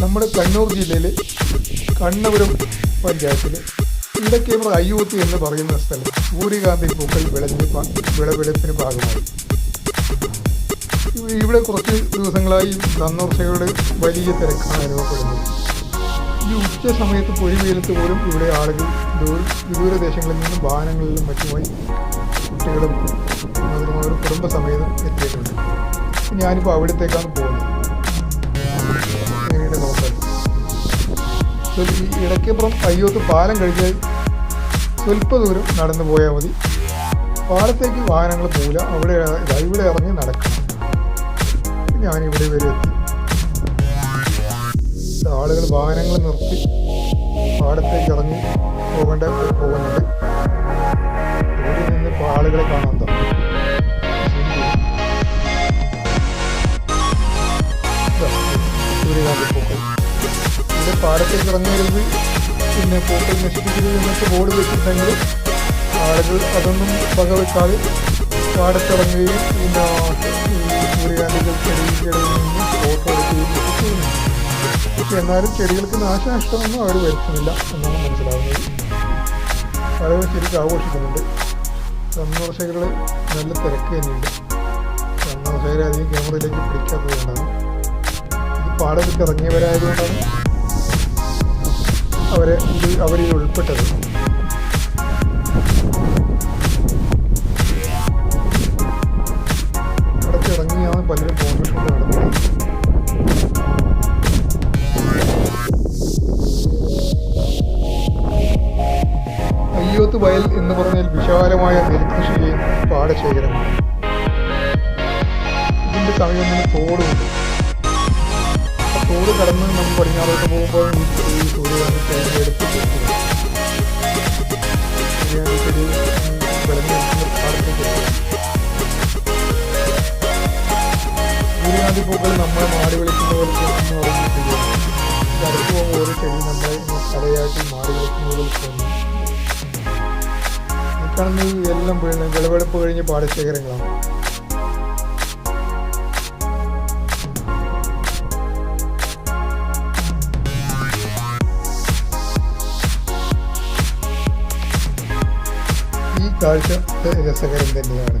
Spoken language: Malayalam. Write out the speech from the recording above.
നമ്മുടെ കണ്ണൂർ ജില്ലയിലെ കണ്ണപുരം പഞ്ചായത്തിൽ നമ്മൾ അയ്യൂത്തി എന്ന് പറയുന്ന സ്ഥലം സൂര്യകാന്തി പൂക്കൾ വിളഞ്ഞ് വിളവെടുപ്പിന് ഭാഗമായി. ഇവ- ഇവിടെ കുറച്ച് ദിവസങ്ങളായി സന്ദർശകരുടെ വലിയ തിരക്കാണ് അനുഭവപ്പെടുന്നത്. ഈ ഉച്ച സമയത്ത് പൊഴിവെയിലത്ത് പോലും ഇവിടെ ആളുകൾ ദൂര വിദൂര ദേശങ്ങളിൽ നിന്നും വാഹനങ്ങളിലും മറ്റുമായി കുട്ടികളും മുതിർന്നവരും കുടുംബസമേതം എത്തിയിട്ടുണ്ട്. ഞാനിപ്പോൾ അവിടത്തേക്കാണ് പോകുന്നത്. ഇടയ്ക്കപ്പുറം അയ്യോത്ത് പാലം കഴിഞ്ഞാൽ സ്വല്പ ദൂരം നടന്നു പോയാൽ മതി. പാലത്തേക്ക് വാഹനങ്ങൾ പോകില്ല അവിടെ ഇവിടെ ഇറങ്ങി നടക്കണം. ഞാനിവിടെ വരെ എത്തി. ആളുകൾ വാഹനങ്ങൾ നിർത്തി പാടത്തേക്ക് ഇറങ്ങി പോകേണ്ട പോകുന്നുണ്ട് ഇവിടെ നിന്ന് ആളുകളെ കാണാൻ പാടത്തേക്ക് ഇറങ്ങരുത് പിന്നെ പൂക്കൾ നശിപ്പിക്കരുത് എന്നൊക്കെ ബോർഡ് വെച്ചിട്ടുണ്ടെങ്കിൽ ആളുകൾ അതൊന്നും വകവെക്കാതെ പാടത്തിറങ്ങുകയും പിന്നെ ഈ സൂര്യകാന്തികൾ ചെടികളിൽ നിന്ന് ഫോട്ടോ എടുക്കുകയും ഒക്കെ ചെയ്യുന്നു പക്ഷെ എന്നാലും ചെടികൾക്ക് നാശനഷ്ടമൊന്നും അവർ വരുത്തുന്നില്ല എന്നാണ് മനസ്സിലാവുന്നത്. വളരെ ശരിക്കും ആഘോഷിക്കുന്നുണ്ട്. സന്ദർശകരുടെ നല്ല തിരക്ക് തന്നെയുണ്ട്. സന്ദർശകരെ അധികം ക്യാമറയിലേക്ക് പിടിക്കാത്തത് കൊണ്ടാണ്. ഇത് പാടത്ത് ഇറങ്ങിയവരായതുകൊണ്ടാണ് അവരെ അവരിൽ ഉൾപ്പെട്ടത്. പാടത്ത് പലരും നടത്തുന്നത് അയ്യോത്ത് വയൽ എന്ന് പറഞ്ഞാൽ വിശാലമായ നെൽകൃഷിയെ പാടശേഖരമാണ് ഇതിന്റെ സമയം തോടുണ്ട് തോട് കടന്ന് നമ്മൾ പടിഞ്ഞാറോട്ട് പോകുമ്പോൾ സൂര്യകാന്തി പൂക്കൾ നമ്മളെ മാടി വിളിക്കുന്ന പോലെ തോന്നുന്നു പറഞ്ഞിട്ടില്ല പോകുമ്പോൾ ഓരോ ചെടി നമ്മളെ തലയാട്ടി മാടി വിളിക്കുന്ന പോലെ ഈ എല്ലാം വീണ് വിളവെടുപ്പ് കഴിഞ്ഞ് പാടശേഖരങ്ങളാണ്. ഈ കാഴ്ച രസകരം തന്നെയാണ്.